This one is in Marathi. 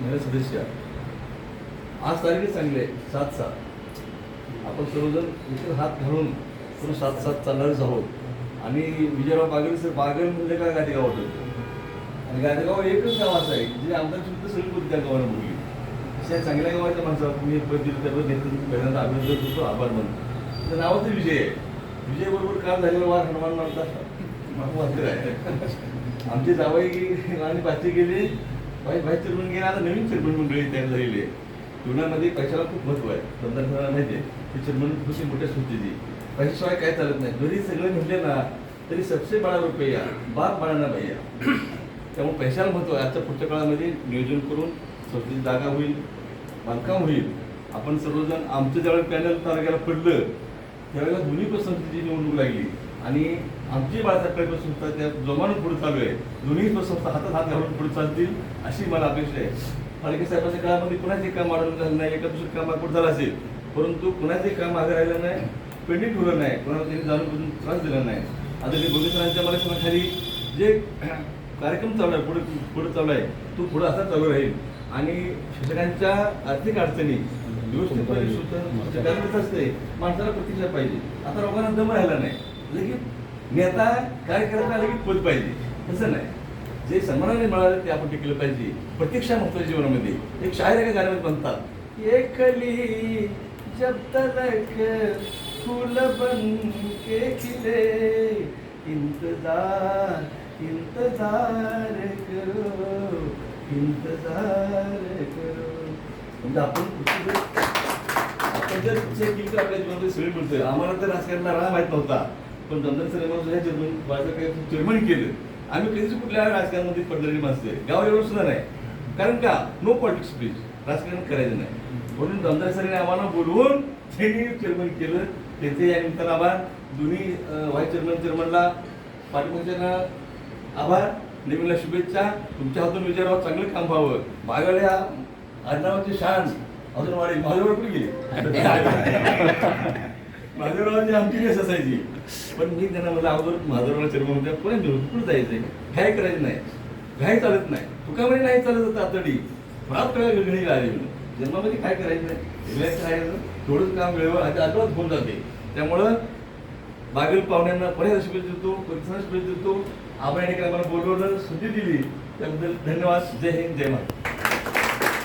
महिला सदस्य आज तारीख चांगली आहे सात सात. आपण सर्वजण इतर हात घालून सर्व सात सात चालणारच आहोत. आणि विजयराव बागल सर बागल म्हणजे काय गादेगाव होतं आणि गादेगाव एकच गाव असं आहे जे आमदार सुद्धा सगळी कोणती त्या गावाला बोलली अशा चांगल्या गावाच्या माणसाला तुम्ही पद दिलं त्याबद्दल घेतलं पहिल्यांदा अभिनंदन करतो आभार मानतो. त्याचं नावच विजय आहे. विजय बरोबर काम झालेला वार हनुमान मानतात वाचलेला आहे आमचे जावई आणि पाचवी गेले. बाई बाई चिरमन गेला आता नवीन चिरमन मंडळी तयार झालेली आहे. जीवनामध्ये पैशाला खूप महत्त्व आहे? तंत्रज्ञानाला माहिती आहे की चिरमन खुशी मोठ्या सुट्टीची पैशाशिवाय काय चालत नाही. जरी सगळे म्हटले ना तरी सबसे बडा रुपया बाप बाळांना भैया त्यामुळे पैशाला महत्त्व आहे. आजच्या पुढच्या काळामध्ये नियोजन करून स्वतःची जागा होईल बांधकाम होईल. आपण सर्वजण आमचं ज्यावेळेस पॅनल तारखेला पडलं त्यावेळेला दोन्ही पसंतीची निवडणूक लागली. आणि आमची बाळासाहेब संस्था त्या जोमानं पुढे चालू आहे. दोन्ही संस्था हातात हात घालून पुढे चालतील अशी मला अपेक्षा आहे. फाळके साहेबांच्या काळामध्ये कुणाचे काम अडवून झालं नाही एका दुसरं काम अडवून झालं असेल परंतु कुणाचे काम मागे राहिलं नाही पेंडिंग ठेवलं नाही कोणाला त्यांनी जाणून बुजून त्रास दिला नाही. आता ते बघितरांच्या मला जे कार्यक्रम चालू आहे पुढे पुढे चालू आहे तो पुढे असा चालू राहील. आणि शिक्षकांच्या आर्थिक अडचणी व्यवस्थित सुद्धा असते माणसाला प्रतीक्षा पाहिजे. आता लोकांना दम राहिला नाही. लगेच नेता काय करायचा लगेच पद पाहिजे. तसं नाही. जे सन्मानाने मिळालं ते आपण टिकलं पाहिजे. प्रतीक्षा महत्त्वाच्या जीवनामध्ये. एक शायर एका गाण्यामध्ये म्हणतात एक कली जब तलक फूल बन के खिले इंतजार इंतजार करो इंतजार करो. म्हणजे आपण आपण जर जे किल्ले आपल्या जीवनामध्ये सगळे मिळतोय आम्हाला तर राजकारणाला राहा माहीत नव्हता. पण नंतर सर ह्या जर्मन काही जर्मन केलं. आम्ही कधीच कुठल्या राजकारणामध्ये पडलेली माणसं आहे. गाव एवढं सुद्धा नाही. कारण का? नो पॉलिटिक्स प्लीज राजकारण करायचं नाही. म्हणून दमदार सरांनी आम्हाला बोलवून त्यांनी चेअरमन केलं. त्यांचे या निमित्तानं आभार. दोन्ही व्हाईस चेअरमन चेअरमनला पाठिंबाच्या आभार. नेहमीला शुभेच्छा. तुमच्या हातून विचारावं चांगलं काम व्हावं. मागाड्या आडनावाची शान. अजून वाढेल. माझ्यावर कुठे गेली. म्हणजे आमची केस असायची. पण मी त्यांना मला अगोदर माधवराव चेअरमन होत्या पुणे पुढे जायचंय घाय करायचं नाही. घाय चालत नाही. तुकामध्ये नाही चालत होतं आतडी फार वेळा गगणी आली जन्मामध्ये काय करायचं नाही. रिलॅक्स राहायचं? थोडंच काम वेळेवर अजिबात होऊन जाते. त्यामुळं बागेल पाहुण्यांना पर्याय शुभेच्छा देतो कोणत्या शुभेच्छा देतो. आपण या ठिकाणी मला बोलवलं संधी दिली. त्याबद्दल धन्यवाद. जय हिंद जय महाराज